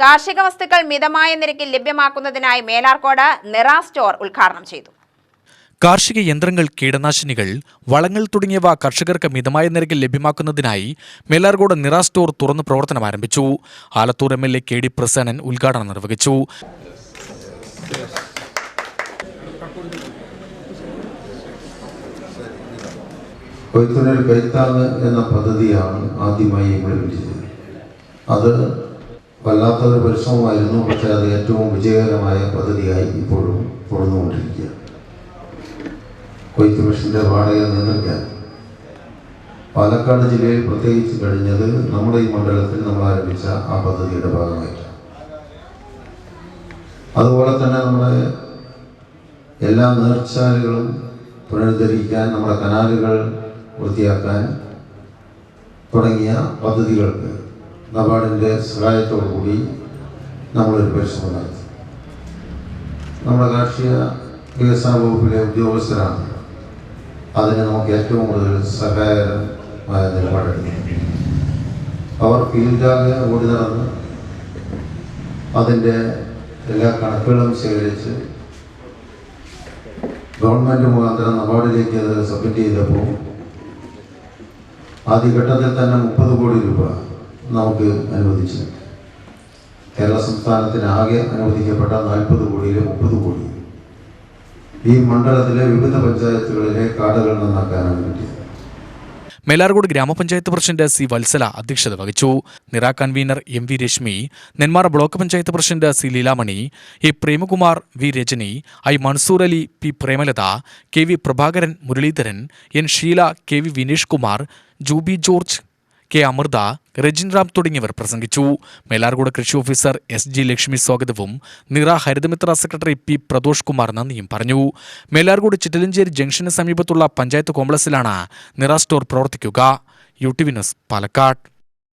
കാർഷിക വസ്തുക്കൾ മിതമായ നിരക്കിൽ ലഭ്യമാക്കുന്നതിനായി മേലാർക്കോട് നിറ സ്റ്റോർ ഉദ്ഘാടനം ചെയ്തു. കാർഷിക യന്ത്രങ്ങൾ കീടനാശിനികൾ വളങ്ങൾ തുടങ്ങിയവ കർഷകർക്ക് മിതമായ നിരക്കിൽ ലഭ്യമാക്കുന്നതിനായി മേലാർകോട് നിറ സ്റ്റോർ തുറന്ന് പ്രവർത്തനം ആരംഭിച്ചു. Alathur M L A K D Prasannan ഉദ്ഘാടനം നിർവഹിച്ചു. എന്ന പദ്ധതിയാണ് ആദ്യമായി ഇംപ്ലിമെന്റ് ചെയ്തത് അത് വല്ലാത്തൊരു പരിശ്രമമായിരുന്നു. പക്ഷേ അത് ഏറ്റവും വിജയകരമായ പദ്ധതിയായി ഇപ്പോഴും തുടർന്നുകൊണ്ടിരിക്കുക. കൊയ്ത്ത് മിഷന്റെ വാടക നിയന്ത്രിക്കാൻ പാലക്കാട് ജില്ലയിൽ പ്രത്യേകിച്ച് കഴിഞ്ഞത് നമ്മുടെ ഈ മണ്ഡലത്തിൽ നമ്മൾ ആരംഭിച്ച ആ പദ്ധതിയുടെ ഭാഗമായിട്ടാണ് അതുപോലെ തന്നെ നമ്മുടെ എല്ലാ നീർച്ചാലുകളും പുനരുദ്ധരിക്കാൻ നമ്മുടെ കനാലുകൾ വൃത്തിയാക്കാൻ തുടങ്ങിയ പദ്ധതികൾക്ക് നബാർഡിന്റെ സഹായത്തോടു കൂടി നമ്മളൊരു പരിശ്രമം നടത്തി. നമ്മുടെ കാർഷിക വികസന വകുപ്പിലെ ഉദ്യോഗസ്ഥരാണ്. അതിന് നമുക്ക് ഏറ്റവും കൂടുതൽ സഹായകരമായ നിലപാടെടുക്കുന്നത് അവർ ഫീൽഡാകെ ഓടി നടന്ന് അതിന്റെ എല്ലാ കണക്കുകളും ശേഖരിച്ച് ഗവൺമെന്റ് മുഖാന്തരം നബാർഡിലേക്ക് അത് സബ്മിറ്റ് ചെയ്തപ്പോൾ ആദ്യഘട്ടത്തിൽ തന്നെ മുപ്പത് കോടി രൂപ നമുക്ക് അനുവദിച്ചു. കേരള സംസ്ഥാനത്തിന് ആകെ അനുവദിക്കപ്പെട്ട നാൽപ്പത് കോടിയിലെ മുപ്പത് കോടി. ഈ മണ്ഡലത്തിലെ വിവിധ പഞ്ചായത്തുകളിലെ കാടുകൾ നന്നാക്കാനാണ് കിട്ടിയത്. മേലാർകോട് ഗ്രാമപഞ്ചായത്ത് പ്രസിഡന്റ് സി വത്സല അധ്യക്ഷത വഹിച്ചു. Nira convener M V Reshmi Nenmara block panchayat president C Leelamani A Premakumar V Rajani I Mansoor Ali P Premalatha K V Prabhakaran Muraleedharan N Sheela K V Vineesh Kumar Jubi George K Amritha Rajin Ram തുടങ്ങിയവർ പ്രസംഗിച്ചു. മേലാർകുട കൃഷി officer S G Lakshmi സ്വാഗതവും Nira Harithamithra secretary P Pradosh Kumar നന്ദിയും പറഞ്ഞു. മേലാർകുട് Chittalancheri junction സമീപത്തുള്ള panchayat കോംപ്ലക്സിലാണ് Nira store പ്രവർത്തിക്കുക. U T V news Palakkad.